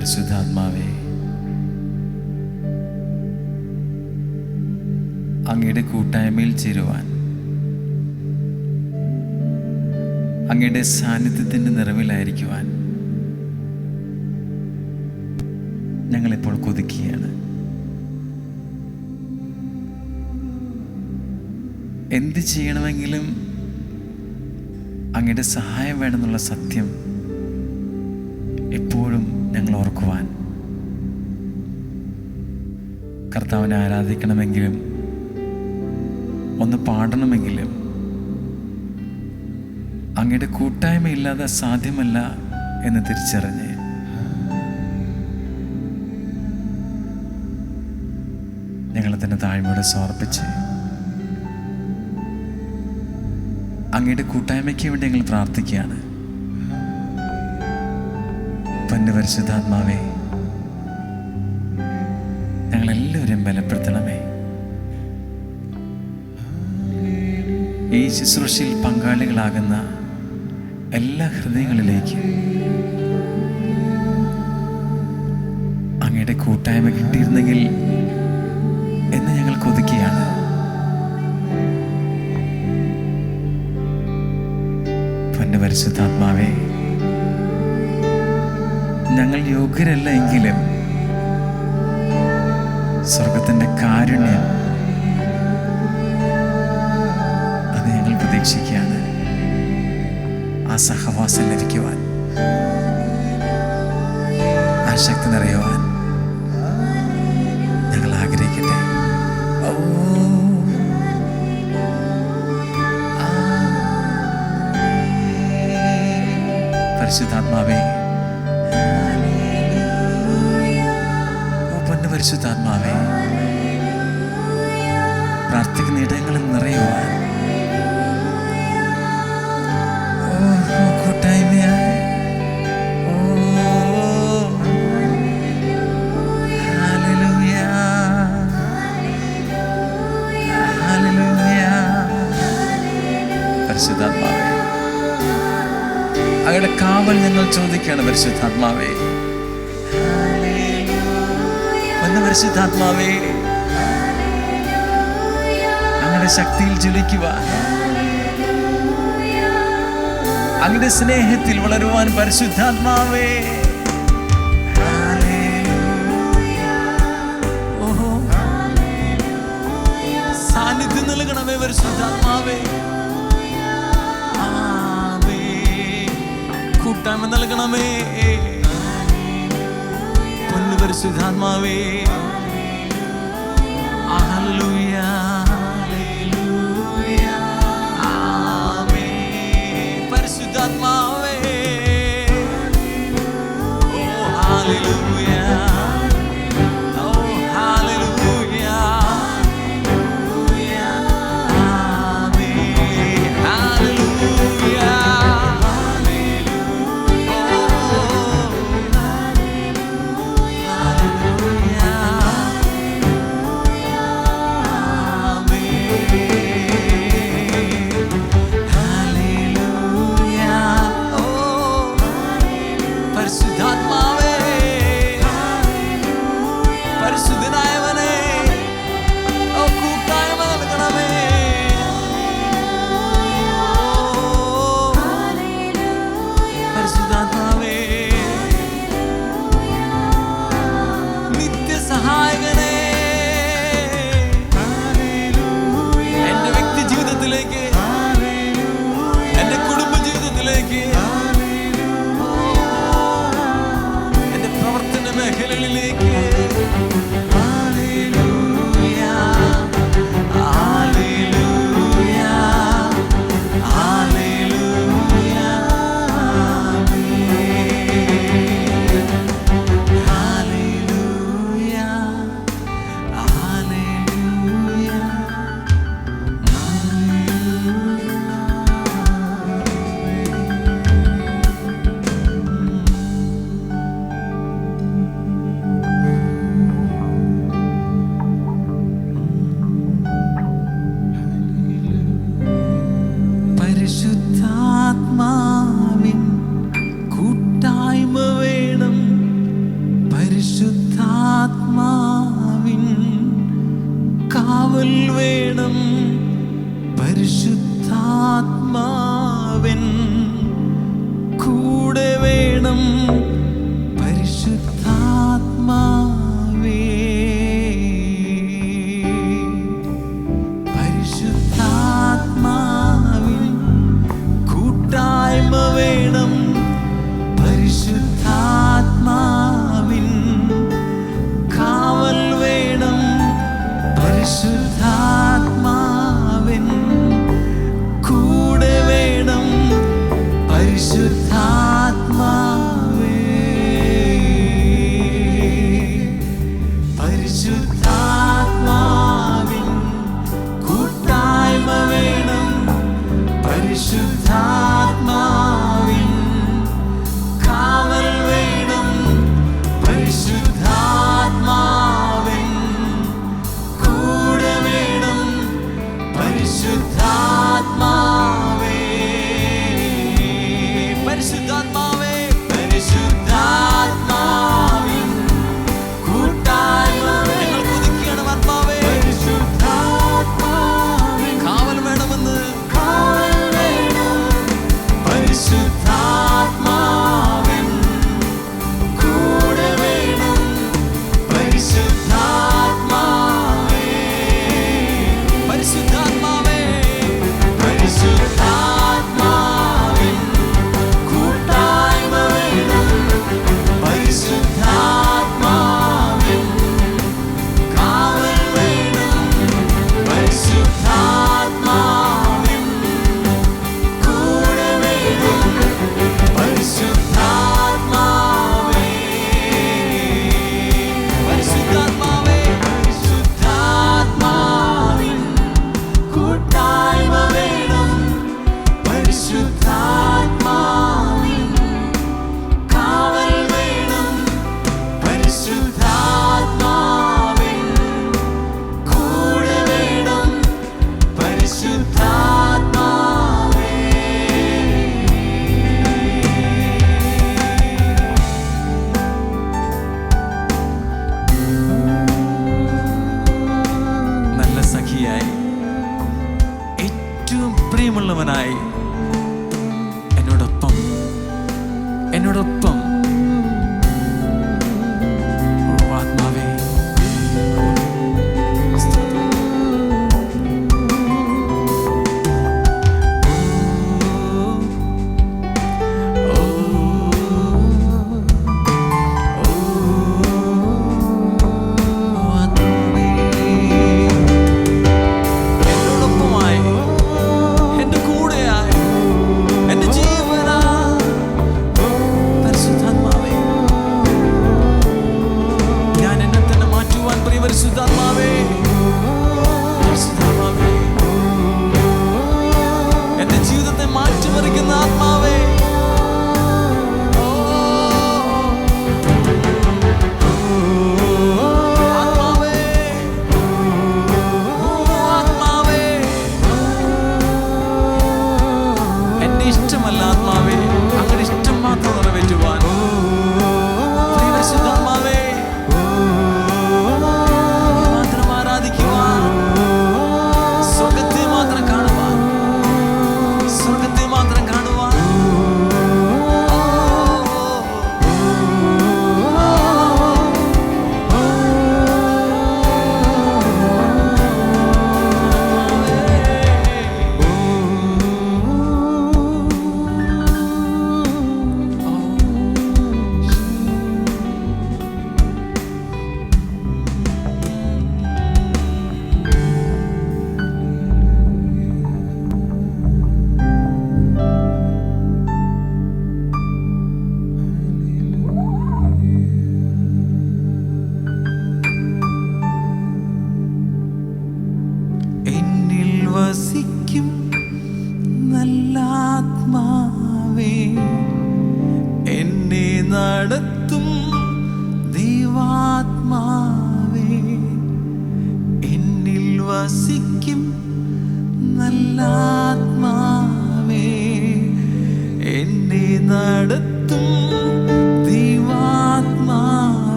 പരിശുദ്ധാത്മാവേ അങ്ങയുടെ കൂട്ടായ്മയിൽ ചേരുവാൻ അങ്ങയുടെ സാന്നിധ്യത്തിന്റെ നിറവിലായിരിക്കുവാൻ ഞങ്ങളിപ്പോൾ കൊതിക്കുകയാണ്. എന്ത് ചെയ്യണമെങ്കിലും അങ്ങയുടെ സഹായം വേണമെന്നുള്ള സത്യം കർത്താവിനെ ആരാധിക്കണമെങ്കിലും ഒന്ന് പാടണമെങ്കിലും അങ്ങയുടെ കൂട്ടായ്മ ഇല്ലാതെ സാധ്യമല്ല എന്ന് തിരിച്ചറിഞ്ഞ്. ഞങ്ങൾ തന്നെ താഴ്മയോടെ സമർപ്പിച്ച് അങ്ങയുടെ കൂട്ടായ്മയ്ക്ക് വേണ്ടി ഞങ്ങൾ പ്രാർത്ഥിക്കുകയാണ്. പൊന്നു പരിശുദ്ധാത്മാവേ ബലപ്പെടുത്തണമേ ഈ ശുശ്രൂഷയിൽ പങ്കാളികളാകുന്ന എല്ലാ ഹൃദയങ്ങളിലേക്ക് അങ്ങയുടെ കൂട്ടായ്മ കിട്ടിയിരുന്നെങ്കിൽ എന്ന് ഞങ്ങൾ കൊതിക്കുകയാണ്. പരിശുദ്ധാത്മാവേ ഞങ്ങൾ യോഗ്യരല്ല എങ്കിലും സ്വർഗത്തിന്റെ കാരുണ്യം അത് ഞങ്ങൾ പ്രതീക്ഷിക്കുകയാണ്. ആ സഹവാസം ലഭിക്കുവാൻ. ആ ശക്തി നിറയുവാൻ. ഞങ്ങൾ ആഗ്രഹിക്കട്ടെ. പരിശുദ്ധാത്മാവേ പരിശുദ്ധാത്മാവേ പ്രാർത്ഥിക്കുന്ന ഇടങ്ങളിൽ നിറയുവാൻ. അവരുടെ കാവൽ നിങ്ങൾ ചോദിക്കുകയാണ് പരിശുദ്ധാത്മാവേ. വന്ന പരിശുദ്ധാത്മാവേ അങ്ങയുടെ ശക്തിയിൽ ജ്വലിക്കുക അങ്ങയുടെ സ്നേഹത്തിൽ വളരുവാൻ പരിശുദ്ധാത്മാവേ. സാന്നിധ്യം നൽകണമേ പരിശുദ്ധാത്മാവേ. കൂട്ടായ്മ നൽകണമേ. പരിശുദ്ധാത്മാവേ ഹല്ലേലൂയ ഏറ്റവും പ്രിയമുള്ളവനായി എന്നോടൊപ്പം എന്നോടൊപ്പം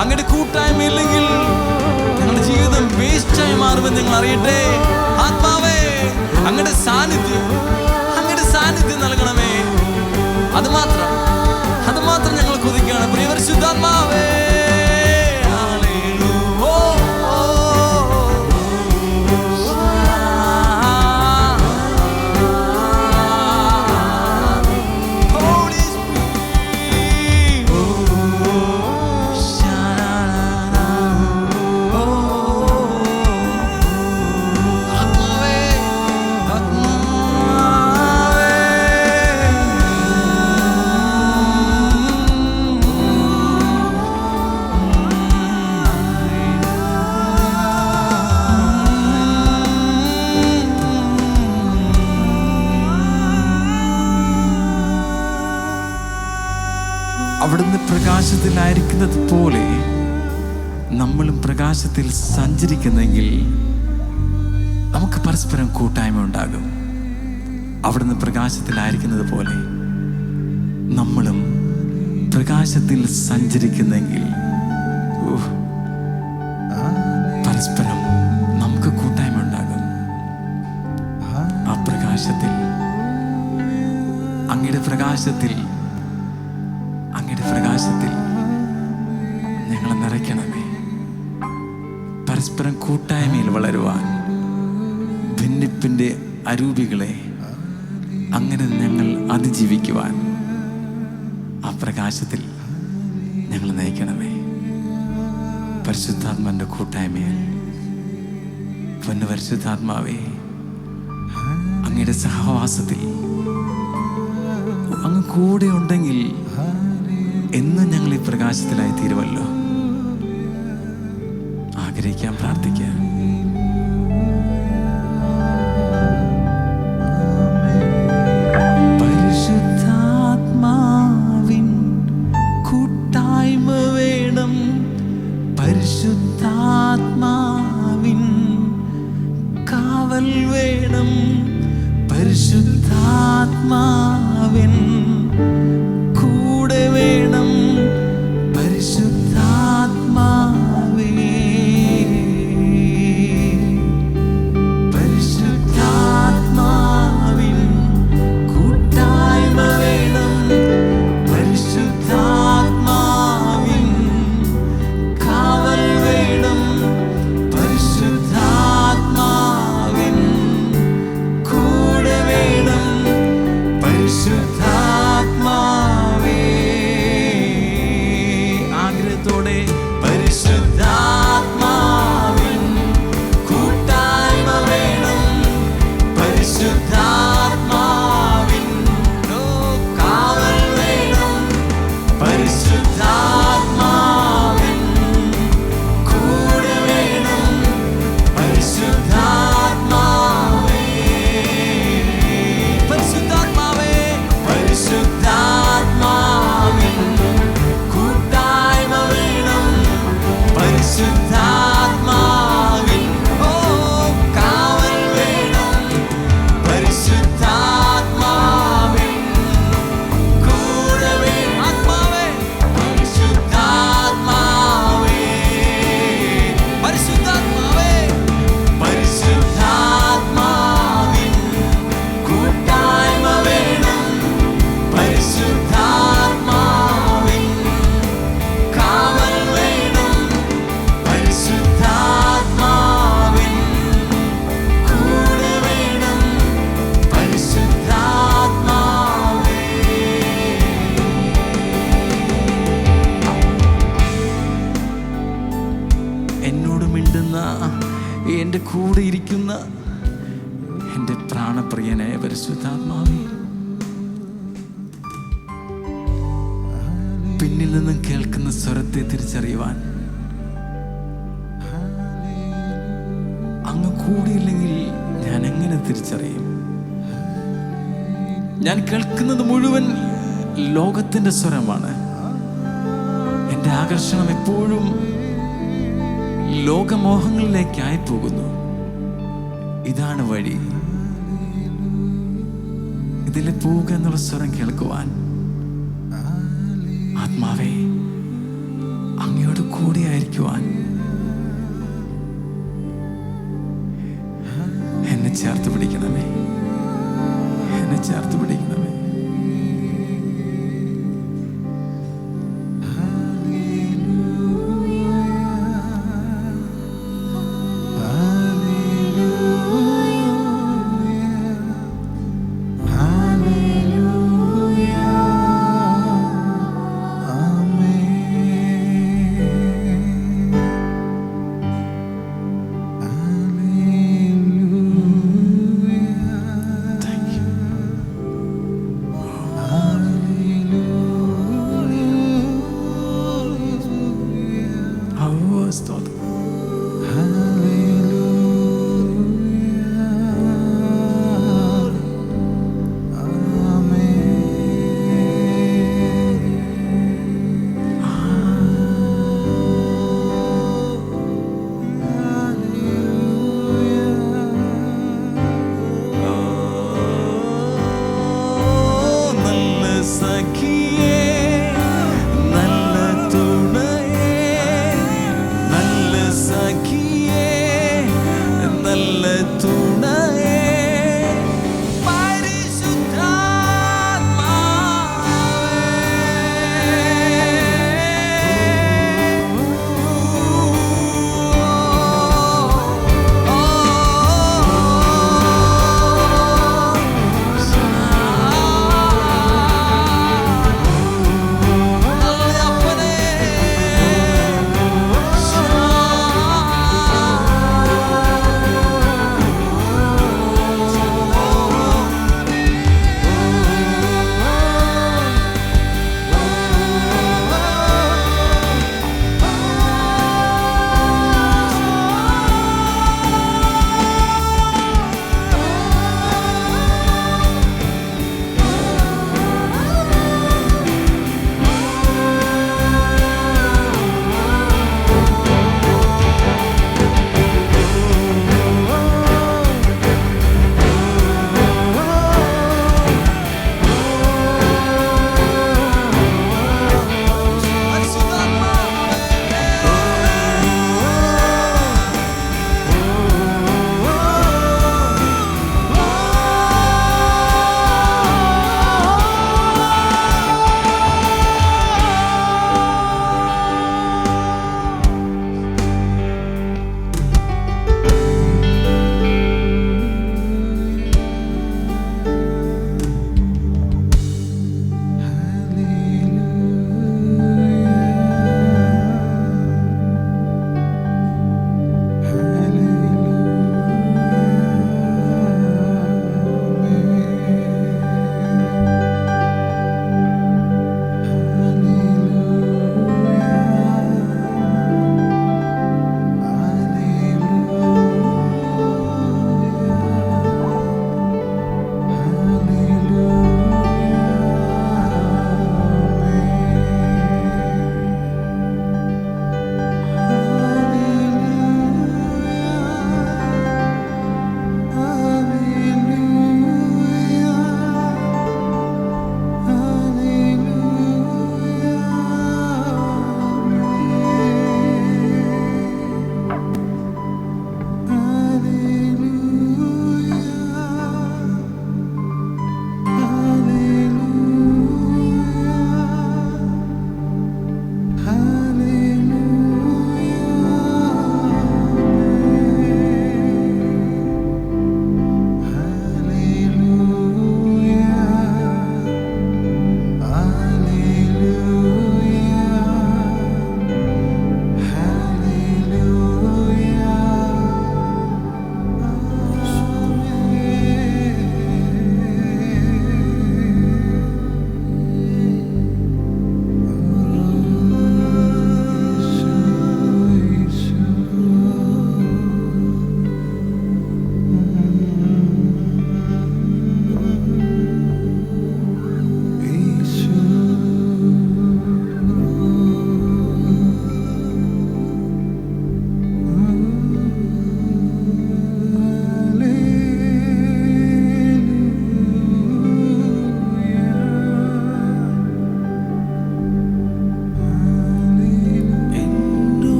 അങ്ങയുടെ കൂട്ടായ്മ ഇല്ലെങ്കിൽ ഞങ്ങളുടെ ജീവിതം വേസ്റ്റായി മാറുമെന്ന് നിങ്ങൾ അറിയട്ടെ. ആത്മാവേ അങ്ങയുടെ സാന്നിധ്യം അങ്ങയുടെ സാന്നിധ്യം നൽകണമേ. അത് മാത്രം. പ്രകാശത്തിലായിരിക്കുന്നത് പോലെ നമ്മളും പ്രകാശത്തിൽ സഞ്ചരിക്കുന്നെങ്കിൽ നമുക്ക് പരസ്പരം കൂട്ടായ്മ ഉണ്ടാകും. അവിടുന്ന് പ്രകാശത്തിലായിരിക്കുന്നത് പോലെ നമ്മളും പ്രകാശത്തിൽ സഞ്ചരിക്കുന്നെങ്കിൽ പരസ്പരം നമുക്ക് കൂട്ടായ്മ ഉണ്ടാകും. ആ പ്രകാശത്തിൽ അങ്ങയുടെ പ്രകാശത്തിൽ പ്രകാശത്തിൽ ഞങ്ങളെ നിറയ്ക്കണമേ. പരസ്പരം കൂട്ടായ്മയിൽ വളരുവാൻ ഭിന്നിപ്പിന്റെ അരൂപികളെ അങ്ങനെ ഞങ്ങൾ അതിജീവിക്കുവാൻ ആ പ്രകാശത്തിൽ ഞങ്ങൾ നയിക്കണമേ. പരിശുദ്ധാത്മാന്റെ കൂട്ടായ്മയിൽ പൊന്നു പരിശുദ്ധാത്മാവേ അങ്ങയുടെ സഹവാസത്തിൽ അങ്ങ് കൂടെ ഉണ്ടെങ്കിൽ എന്നും ഞങ്ങൾ ഈ പ്രകാശത്തിലായി തീരുമല്ലോ ആഗ്രഹിക്കാൻ പ്രാർത്ഥിക്കാം. എന്റെ കൂടെ ഇരിക്കുന്ന എന്റെ പ്രാണപ്രിയനായ പരിശുദ്ധാത്മാവേ. പിന്നിൽ നിന്നും കേൾക്കുന്ന സ്വരത്തെ തിരിച്ചറിയുവാൻ അങ്ങ് കൂടിയില്ലെങ്കിൽ ഞാൻ എങ്ങനെ തിരിച്ചറിയും? ഞാൻ കേൾക്കുന്നത് മുഴുവൻ ലോകത്തിന്റെ സ്വരമാണ്. എന്റെ ആകർഷണം എപ്പോഴും ലോകമോഹങ്ങളിലേക്കായി പോകുന്നു. ഇതാണ് വഴി. ഇതിലെ പോവുക എന്നുള്ള സ്വരം കേൾക്കുവാൻ. ആത്മാവേ അങ്ങയോട് കൂടിയായിരിക്കുവാൻ എന്നെ ചേർത്ത് പിടിക്കണമേ. എന്നെ ചേർത്ത്